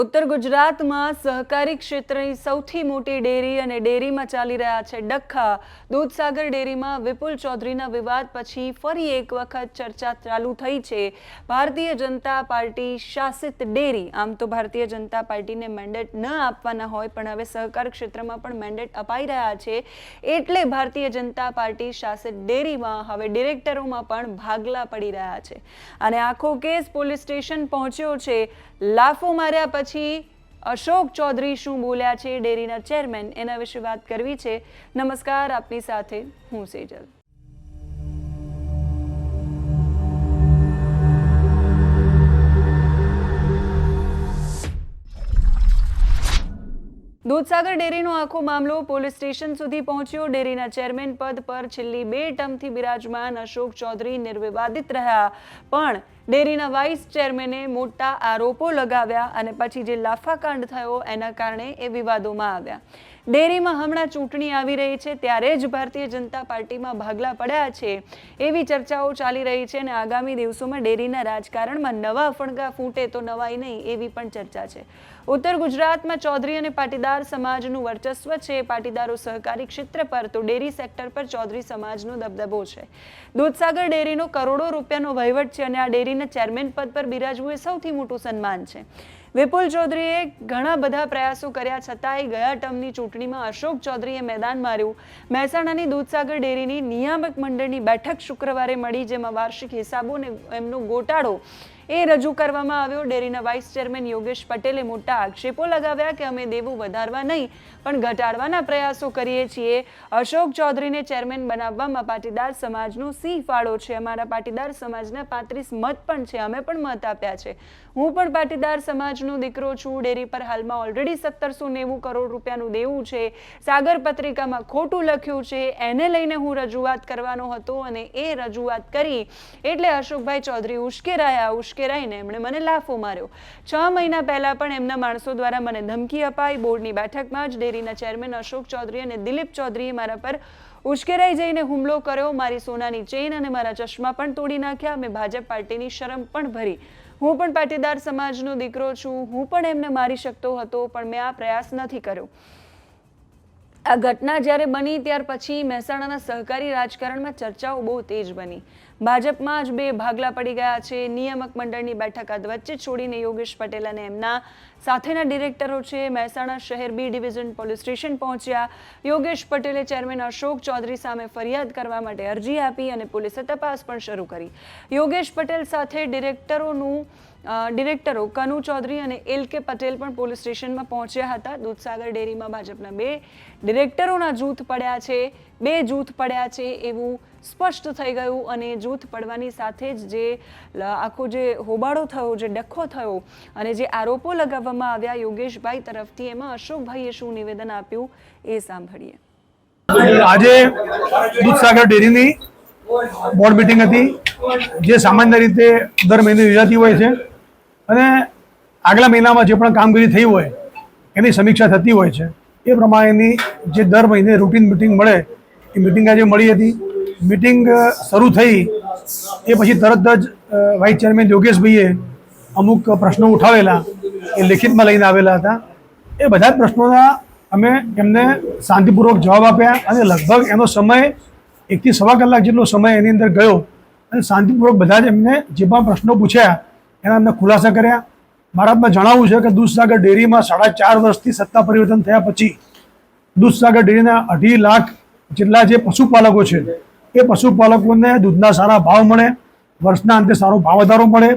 ઉત્તર ગુજરાતમાં સહકારી ક્ષેત્રની સૌથી મોટી ડેરી અને ડેરીમાં ચાલી રહ્યા છે ડખ્ખા દૂધસાગર ડેરીમાં વિપુલ ચૌધરીના વિવાદ પછી ફરી એક વખત ચર્ચા ચાલુ થઈ છે. ભારતીય જનતા પાર્ટી શાસિત ડેરી. આમ તો ભારતીય જનતા પાર્ટીને મેન્ડેટ ન આપવાના હોય, પણ હવે સહકાર ક્ષેત્રમાં પણ મેન્ડેટ અપાઈ રહ્યા છે. એટલે ભારતીય જનતા પાર્ટી શાસિત ડેરીમાં હવે ડિરેક્ટરોમાં પણ ભાગલા પડી રહ્યા છે. અને આખો કેસ પોલીસ સ્ટેશન પહોંચ્યો છે. લાફો માર્યા પછી અશોક ચૌધરી શું બોલ્યા છે? ડેરીના ચેરમેન એના વિશે વાત કરવી છે. નમસ્કાર, આપની સાથે હું સેજલ. દૂધસાગર ડેરીનો આખો મામલો પોલીસ સ્ટેશન સુધી પહોંચ્યો. ડેરીના ચેરમેન પદ પર છેલ્લી બે ટર્મથી બિરાજમાન અશોક ચૌધરી નિર્વિવાદિત રહ્યા. પણ ડેરીના વાઇસ ચેરમેને મોટા આરોપો લગાવ્યા અને પછી જે લાફાકાંડ થયો એના કારણે એ વિવાદોમાં આવ્યા. ડેરીમાં હમણાં ચૂંટણી આવી રહી છે, ત્યારે જ ભારતીય જનતા પાર્ટીમાં ભાગલા પડ્યા છે. એવી ચર્ચાઓ ચાલી રહી છે અને આગામી દિવસોમાં ડેરીના રાજકારણમાં નવા ફણગા ફૂટે તો નવાઈ નહીં એવી પણ ચર્ચા છે. ઉત્તર ગુજરાતમાં ચૌધરી અને પાટીદાર સમાજનું વર્ચસ્વ છે. પાટીદારો સહકારી ક્ષેત્ર પર તો ડેરી સેક્ટર પર ચૌધરી સમાજનો દબદબો છે. દૂધસાગર ડેરીનો કરોડો રૂપિયાનો વહીવટ છે અને આ ડેરીના ચેરમેન પદ પર બિરાજવું એ સૌથી મોટું સન્માન છે. વિપુલ ચૌધરીએ ઘણા બધા પ્રયાસો કર્યા, છતાંય ગયા ટર્મની ચૂંટણીમાં અશોક ચૌધરીએ મેદાન માર્યું. મહેસાણાની દૂધસાગર ડેરીની નિયામક મંડળની બેઠક શુક્રવારે મળી, જેમાં વાર્ષિક હિસાબો અને એમનો ગોટાળો એ રજૂ કરવામાં આવ્યો. ડેરીના વાઇસ ચેરમેન યોગેશ પટેલે મોટા આક્ષેપો લગાવ્યા કે અમે દેવું વધારવા નહીં, પણ ઘટાડવાના પ્રયાસો કરીએ છીએ. અશોક ચૌધરીને ચેરમેન બનાવવામાં પાટીદાર સમાજનો સિંહ ફાળો છે. અમારા પાટીદાર સમાજના પાંત્રીસ મત પણ છે. અમે પણ મત આપ્યા છે. હું પણ પાટીદાર સમાજનો દીકરો છું. ડેરી પર હાલમાં ઓલરેડી સત્તરસો નેવું કરોડ રૂપિયાનું દેવું છે. સાગર પત્રિકામાં ખોટું લખ્યું છે. એને લઈને હું રજૂઆત કરવાનો હતો અને એ રજૂઆત કરી. એટલે અશોકભાઈ ચૌધરી ઉશ્કેરાયા. ઉશ્કેરાઈને એમણે મને લાફો માર્યો. છ મહિના પહેલા પણ એમના માણસો દ્વારા મને ધમકી અપાઈ. બોર્ડની બેઠકમાં જ ડેરીના ચેરમેન અશોક ચૌધરી અને દિલીપ ચૌધરીએ મારા પર ઉશ્કેરાઈ જઈને હુમલો કર્યો. મારી સોનાની ચેઇન અને મારા ચશ્મા પણ તોડી નાખ્યા. મેં ભાજપ પાર્ટીની શરમ પણ ભરી. હું પણ પાટીદાર સમાજનો દીકરો છું. હું પણ એમને મારી શકતો હતો, પણ મેં આ પ્રયાસ નથી કર્યો. આ ઘટના જ્યારે બની, ત્યાર પછી મહેસાણાના સહકારી રાજકારણમાં ચર્ચાઓ બહુ તેજ બની. ભાજપમાં જ બે ભાગલા પડી ગયા છે. નિયામક મંડળની બેઠક વચ્ચે છોડીને યોગેશ પટેલ અને એમના સાથેના ડિરેક્ટરો છે, મહેસાણા શહેર બી ડિવિઝન પોલીસ સ્ટેશન પહોંચ્યા. યોગેશ પટેલે ચેરમેન અશોક ચૌધરી સામે ફરિયાદ કરવા માટે અરજી આપી અને પોલીસે તપાસ પણ શરૂ કરી. યોગેશ પટેલ સાથે ડિરેક્ટરોનું ડિરેક્ટરો કનુ ચૌધરી અને એલ કે પટેલ પણ પોલીસ સ્ટેશનમાં પહોંચ્યા હતા. દૂધસાગર ડેરીમાં ભાજપના બે ડિરેક્ટરોના જૂથ પડ્યા છે, બે જૂથ પડ્યા છે એવું સ્પષ્ટ થઈ ગયું અને જૂથ પડવાની સાથે જ જે આખો જે હોબાળો થયો, જે ડખો થયો અને જે આરોપો લગાવવામાં આવ્યા યોગેશભાઈ તરફથી, એમાં અશોકભાઈએ શું નિવેદન આપ્યું એ સાંભળીએ. આજે દૂધસાગર ડેરીની બોર્ડ મિટિંગ હતી, જે સામાન્ય રીતે દર મહિને યોજાતી હોય છે અને આગલા મહિનામાં જે પણ કામગીરી થઈ હોય, એની સમીક્ષા થતી હોય છે. એ પ્રમાણેની જે દર મહિને રૂટીન મિટિંગ મળે, એ મિટિંગ આજે મળી હતી. મિટિંગ શરૂ થઈ એ પછી તરત જ વાઇસ ચેરમેન યોગેશભાઈએ અમુક પ્રશ્નો ઉઠાવેલા, એ લેખિતમાં લઈને આવેલા હતા. એ બધા જ પ્રશ્નોના અમે એમને શાંતિપૂર્વક જવાબ આપ્યા અને લગભગ એનો સમય એકથી સવા કલાક જેટલો સમય એની અંદર ગયો અને શાંતિપૂર્વક બધા જ એમને જે પણ પ્રશ્નો પૂછ્યા, એના અમને ખુલાસા કર્યા. મારા હાથમાં જણાવવું છે કે દૂધસાગર ડેરીમાં સાડા ચાર વર્ષથી સત્તા પરિવર્તન થયા પછી દૂધસાગર ડેરીના અઢી લાખ જેટલા જે પશુપાલકો છે એ પશુપાલકોને દૂધના સારા ભાવ મળે, વર્ષના અંતે સારો ભાવ વધારો મળે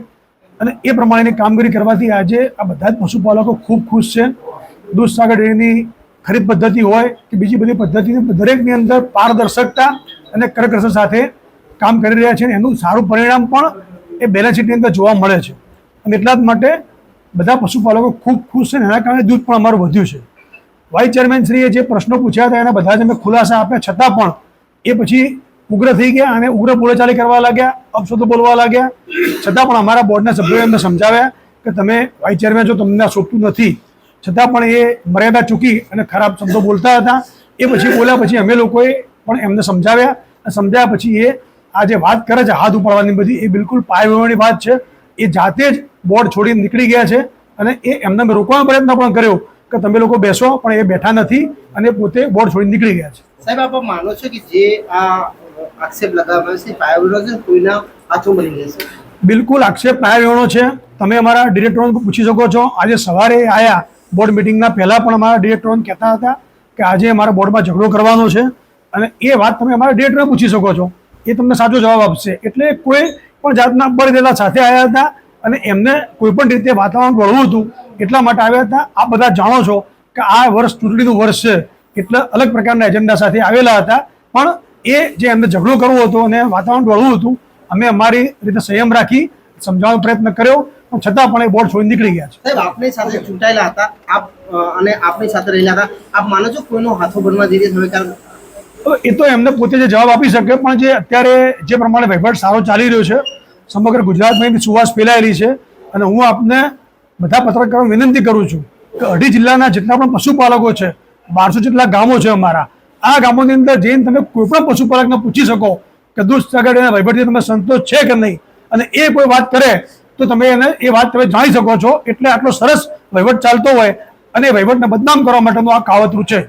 અને એ પ્રમાણેની કામગીરી કરવાથી આજે આ બધા જ પશુપાલકો ખૂબ ખુશ છે. દૂધસાગર ડેરીની ખરીદ પદ્ધતિ હોય કે બીજી બધી પદ્ધતિની દરેકની અંદર પારદર્શકતા અને કરકસર સાથે કામ કરી રહ્યા છે એનું સારું પરિણામ પણ એ બેલેન્સ શીટની અંદર જોવા મળે છે. અને એટલા જ માટે બધા પશુપાલકો ખૂબ ખુશ છે એના કારણે દૂધ પણ અમારું વધ્યું છે. વાઇસ ચેરમેનશ્રીએ જે પ્રશ્નો પૂછ્યા હતા એના બધા જ અમે ખુલાસા આપ્યા. છતાં પણ એ પછી ઉગ્ર થઈ ગયા અને ઉગ્ર બોલેચાલી કરવા લાગ્યા, અપશબ્દો બોલવા લાગ્યા. છતાં પણ અમારા બોર્ડના સભ્યોએ એમને સમજાવ્યા કે તમે વાઇસ ચેરમેન છો, તમને સોંપતું નથી. છતાં પણ એ મર્યાદા ચૂકી અને ખરાબ શબ્દો બોલતા હતા. એ પછી બોલ્યા પછી અમે લોકોએ પણ એમને સમજાવ્યા. અને સમજાવ્યા પછી એ આ જે વાત કરે છે, હાથ ઉપાડવાની બધી, એ બિલકુલ પાયવાની વાત છે. એ જાતે જ બોર્ડ છોડીને નીકળી ગયા છે અને એ એમને મેં રોકવાનો પ્રયત્ન પણ કર્યો કે તમે લોકો બેસો, પણ એ બેઠા નથી અને પોતે બોર્ડ છોડીને નીકળી ગયા છે. સાહેબ, આપ માનો છો કે જે આ આક્ષેપ લગાવવામાં છે. પાયાવિરો છે કોઈના હાથો બની જશે બિલકુલ આક્ષેપ પાયાવેણો છે. તમે અમારા ડિરેક્ટરોને પૂછી શકો છો. આજે સવારે આયા બોર્ડ મિટિંગના પહેલાં પણ અમારા ડિરેક્ટરોને કહેતા હતા કે આજે અમારા બોર્ડમાં ઝઘડો કરવાનો છે. અને એ વાત તમે અમારા ડિરેક્ટરને પૂછી શકો છો. એ તમને સાચો જવાબ આપશે. એટલે કોઈ પણ જાતના બળદેલા સાથે આવ્યા હતા અને એમને કોઈ પણ રીતે વાતાવરણ વળવું હતું એટલા માટે આવ્યા હતા. આ બધા જાણો છો કે આ વર્ષ ચૂંટણીનું વર્ષ છે. એટલે અલગ પ્રકારના એજન્ડા સાથે આવેલા હતા. પણ એ જે એમને ઝઘડો કરવો હતો અને વાતાવરણ વળવું હતું અમે અમારી રીતે સંયમ રાખી સમજાવવાનો પ્રયત્ન કર્યો પણ છતાં પણ એ બોર્ડ છોડી નીકળી ગયા છે. સાહેબ આપની સાથે ચૂંટાયેલા હતા આપ અને આપની સાથે રહેલા હતા આપ માનો છો કોઈનો હાથો બનવા જઈ રહ્યા એ તો એમને પોતે જે જવાબ આપી શકે પણ જે અત્યારે જે પ્રમાણે વહીવટ સારો ચાલી રહ્યો છે સમગ્ર ગુજરાતમાં સુવાસ ફેલાયેલી છે અને હું આપને બધા પત્રકારો વિનંતી કરું છું કે અઢી જિલ્લાના જેટલા પણ પશુપાલકો છે બારસો જેટલા ગામો છે અમારા આ ગામોની અંદર જઈને તમે કોઈ પણ પશુપાલકને પૂછી શકો કે દૂધ એના વહીવટથી તમે સંતોષ છે કે નહીં? અને એ કોઈ વાત કરે તો તમે એને એ વાત તમે જાણી શકો છો. એટલે આટલો સરસ વહીવટ ચાલતો હોય અને વહીવટને બદનામ કરવા માટેનું આ કાવતરું છે.